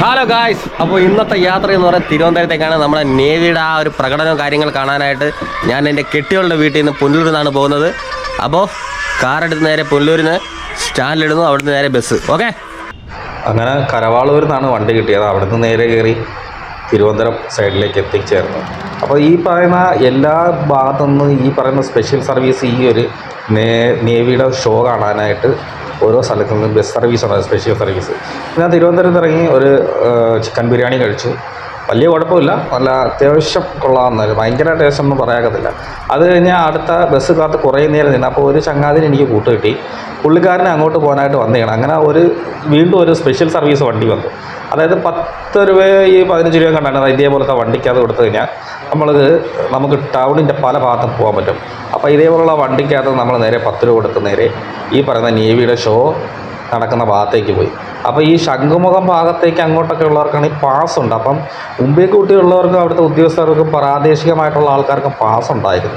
Hello guys അപ്പോൾ ഇന്നത്തെ യാത്ര എന്ന് പറയുന്നത് തിരുവനന്തപുരത്തേക്കാണ്. നമ്മുടെ നേവിയുടെ ആ ഒരു പ്രകടനവും കാര്യങ്ങൾ കാണാനായിട്ട് ഞാൻ എന്റെ കെട്ടികളുടെ വീട്ടിൽ നിന്ന് പുനലൂരിൽ നിന്നാണ് പോകുന്നത്. അപ്പോൾ കാറെടുത്ത് നേരെ പുനലൂരിൽ നിന്ന് സ്റ്റാൻഡിലിടുന്നു അവിടുന്ന് നേരെ ബസ് ഓക്കെ അങ്ങനെ കരവാളൂരിൽ നിന്നാണ് വണ്ടി കിട്ടിയത്. അവിടുന്ന് നേരെ കയറി തിരുവനന്തപുരം സൈഡിലേക്ക് എത്തിച്ചേർന്നു. അപ്പോൾ ഈ പറയുന്ന എല്ലാ ഭാഗത്തുനിന്നും ഈ പറയുന്ന സ്പെഷ്യൽ സർവീസ് ഈ ഒരു നേവിയുടെ ഷോ കാണാനായിട്ട് ഓരോ സ്ഥലത്തു നിന്നും ബസ് സർവീസ് ഉണ്ടായിരുന്നു സ്പെഷ്യൽ സർവീസ് ഞാൻ തിരുവനന്തപുരത്ത് ഇറങ്ങി ഒരു ചിക്കൻ ബിരിയാണി കഴിച്ചു. വലിയ കുഴപ്പമില്ല. നല്ല അത്യാവശ്യം കൊള്ളാമെന്നായിരുന്നു ഭയങ്കര ടേസ്റ്റ് ഒന്നും പറയാകത്തില്ല അത് കഴിഞ്ഞ് അടുത്ത ബസ് കാത്ത് കുറേ നേരം നിന്ന്. അപ്പോൾ ഒരു ചങ്ങാതിന് എനിക്ക് കൂട്ട് കിട്ടി. പുള്ളിക്കാരനെ അങ്ങോട്ട് പോകാനായിട്ട് വന്നതാണ് അങ്ങനെ ഒരു വീണ്ടും ഒരു സ്പെഷ്യൽ സർവീസ് വണ്ടി വന്നു. അതായത് പത്ത് രൂപ ഈ പതിനഞ്ച് രൂപ കണ്ടാണ് ഇതേപോലത്തെ വണ്ടിക്ക് അത് കൊടുത്തു കഴിഞ്ഞാൽ നമ്മൾക്ക് നമുക്ക് ടൗണിന്റെ പല ഭാഗത്തും പോകാൻ പറ്റും. അപ്പോൾ ഇതേപോലുള്ള വണ്ടിക്കകത്ത് നമ്മൾ നേരെ പത്ത് രൂപ കൊടുത്ത് നേരെ ഈ പറയുന്ന നേവിയുടെ ഷോ നടക്കുന്ന ഭാഗത്തേക്ക് പോയി. അപ്പോൾ ഈ ശംഖുമുഖം ഭാഗത്തേക്ക് അങ്ങോട്ടൊക്കെ ഉള്ളവർക്കാണെങ്കിൽ പാസ് ഉണ്ട്. അപ്പം മുമ്പേ കൂട്ടിയുള്ളവർക്കും അവിടുത്തെ ഉദ്യോഗസ്ഥർക്കും പ്രാദേശികമായിട്ടുള്ള ആൾക്കാർക്കും പാസ് ഉണ്ടായിരുന്നു.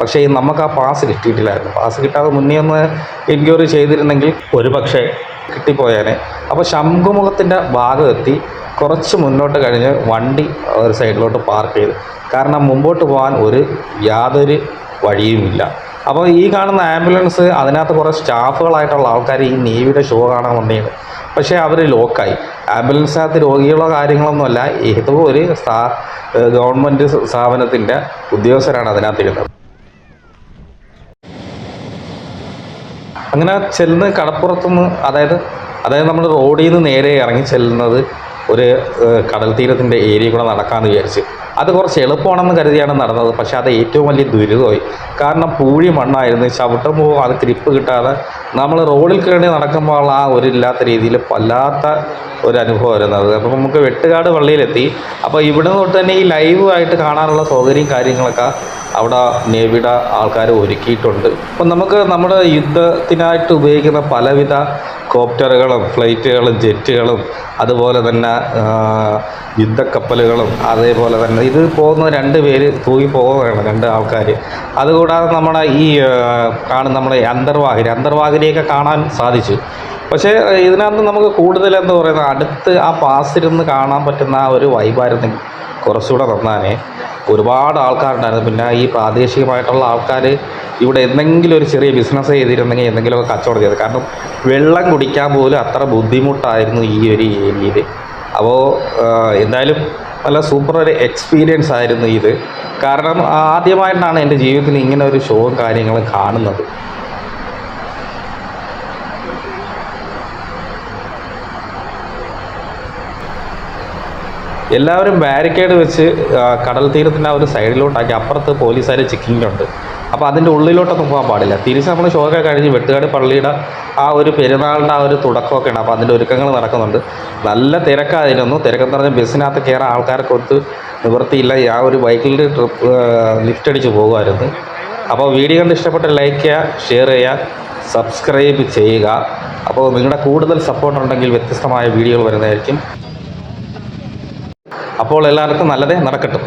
പക്ഷേ ഈ നമുക്ക് ആ പാസ് കിട്ടിയിട്ടില്ലായിരുന്നു. പാസ് കിട്ടാതെ മുന്നേ ഒന്ന് എൻക്വയറി ചെയ്തിരുന്നെങ്കിൽ ഒരു പക്ഷേ കിട്ടിപ്പോയാനെ. അപ്പോൾ ശംഖുമുഖത്തിന്റെ ഭാഗം എത്തി. കുറച്ച് മുന്നോട്ട് കഴിഞ്ഞ് വണ്ടി ഒരു സൈഡിലോട്ട് പാർക്ക് ചെയ്ത്. കാരണം മുമ്പോട്ട് പോകാൻ ഒരു യാതൊരു വഴിയുമില്ല. അപ്പോൾ ഈ കാണുന്ന ആംബുലൻസ് അതിനകത്ത് കുറേ സ്റ്റാഫുകളായിട്ടുള്ള ആൾക്കാർ ഈ നേവിയുടെ ഷോ കാണാൻ വന്നിട്ട് പക്ഷേ അവർ ലോക്കായി. ആംബുലൻസിനകത്ത് രോഗികളോ കാര്യങ്ങളൊന്നുമല്ല ഏതോ ഒരു സ്ഥാ ഗവൺമെന്റ് സ്ഥാപനത്തിന്റെ ഉദ്യോഗസ്ഥരാണ് അതിനകത്തിരുന്നത്. അങ്ങനെ ചെല്ലുന്ന കടപ്പുറത്തുനിന്ന് അതായത് അതായത് നമ്മൾ റോഡിൽ നിന്ന് നേരെ ഇറങ്ങി ചെല്ലുന്നത് ഒരു കടൽ തീരത്തിന്റെ ഏരിയ കൂടെ നടക്കാമെന്ന് വിചാരിച്ച്. അത് കുറച്ച് എളുപ്പമാണെന്ന് കരുതിയാണ് നടന്നത്. പക്ഷെ അത് ഏറ്റവും വലിയ ദുരിതമായി. കാരണം പൂഴി മണ്ണായിരുന്നു. ചവിട്ടുമ്പോൾ അത് ഗ്രിപ്പ് കിട്ടാതെ നമ്മൾ റോഡിൽ കയറി നടക്കുമ്പോൾ ആ ഒരു ഇല്ലാത്ത രീതിയിൽ വല്ലാത്ത ഒരു അനുഭവമായിരുന്നു അത്. അപ്പോൾ നമുക്ക് വെട്ടുകാട് പള്ളിയിലെത്തി. അപ്പോൾ ഇവിടെ തൊട്ട് തന്നെ ഈ ലൈവായിട്ട് കാണാനുള്ള സൗകര്യം കാര്യങ്ങളൊക്കെ അവിടെ നേവിയുടെ ആൾക്കാർ ഒരുക്കിയിട്ടുണ്ട്. അപ്പം നമുക്ക് നമ്മുടെ യുദ്ധത്തിനായിട്ട് ഉപയോഗിക്കുന്ന പലവിധ കോപ്റ്ററുകളും ഫ്ലൈറ്റുകളും ജെറ്റുകളും അതുപോലെ തന്നെ യുദ്ധക്കപ്പലുകളും അതേപോലെ തന്നെ ഇത് പോകുന്ന രണ്ട് പേര് തൂങ്ങി പോകുന്നതാണ് രണ്ട് ആൾക്കാർ അതുകൂടാതെ നമ്മുടെ ഈ കാണുന്ന നമ്മുടെ അന്തർവാഹിനി അന്തർവാഹിനിയൊക്കെ കാണാൻ സാധിച്ചു. പക്ഷേ ഇതിനകത്ത് നമുക്ക് കൂടുതൽ പറയുന്നത് അടുത്ത് ആ പാസിരുന്ന് കാണാൻ പറ്റുന്ന ആ ഒരു വൈബായിരുന്നെങ്കിൽ കുറച്ചുകൂടെ നന്നാനേ ഒരുപാട് ആൾക്കാരുണ്ടായിരുന്നു. പിന്നെ ഈ പ്രാദേശികമായിട്ടുള്ള ആൾക്കാർ ഇവിടെ എന്തെങ്കിലും ഒരു ചെറിയ ബിസിനസ് ചെയ്തിരുന്നെങ്കിൽ എന്തെങ്കിലുമൊക്കെ കച്ചവടം ചെയ്ത്. കാരണം വെള്ളം കുടിക്കാൻ പോലും അത്ര ബുദ്ധിമുട്ടായിരുന്നു ഈ ഒരു ഏരിയയിൽ അപ്പോൾ എന്തായാലും നല്ല സൂപ്പർ ഒരു എക്സ്പീരിയൻസ് ആയിരുന്നു ഇത്. കാരണം ആദ്യമായിട്ടാണ് എന്റെ ജീവിതത്തിൽ ഇങ്ങനെ ഒരു ഷോയും കാര്യങ്ങളും കാണുന്നത്. എല്ലാവരും ബാരിക്കേഡ് വെച്ച് കടൽ തീരത്തിന്റെ ആ ഒരു സൈഡിലോട്ടാക്കി അപ്പുറത്ത് പോലീസുകാർ ചെക്കിങ്ങിലുണ്ട്. അപ്പോൾ അതിന്റെ ഉള്ളിലോട്ടൊന്നും പോകാൻ പാടില്ല. തിരിച്ച് നമ്മൾ ഷോയൊക്കെ കഴിഞ്ഞ് വെട്ടുകാട് പള്ളിയുടെ ആ ഒരു പെരുന്നാളിന്റെ ആ ഒരു തുടക്കമൊക്കെയാണ്. അപ്പോൾ അതിന്റെ ഒരുക്കങ്ങൾ നടക്കുന്നുണ്ട്. നല്ല തിരക്കായിരുന്നു. തിരക്കെന്ന് പറഞ്ഞാൽ ബസ്സിനകത്ത് കയറാൻ ആൾക്കാരൊക്കെ ഒത്ത് നിവൃത്തിയില്ല ആ ഒരു ബൈക്കിൽ ട്രിപ്പ് ലിഫ്റ്റ് അടിച്ച് പോകുമായിരുന്നു. അപ്പോൾ വീഡിയോ കണ്ട് ഇഷ്ടപ്പെട്ട ലൈക്ക് ചെയ്യുക ഷെയർ ചെയ്യുക സബ്സ്ക്രൈബ് ചെയ്യുക. അപ്പോൾ നിങ്ങളുടെ കൂടുതൽ സപ്പോർട്ട് ഉണ്ടെങ്കിൽ വ്യത്യസ്തമായ വീഡിയോകൾ വരുന്നതായിരിക്കും. അപ്പോൾ എല്ലാവർക്കും നല്ലതേ നടക്കട്ടെ.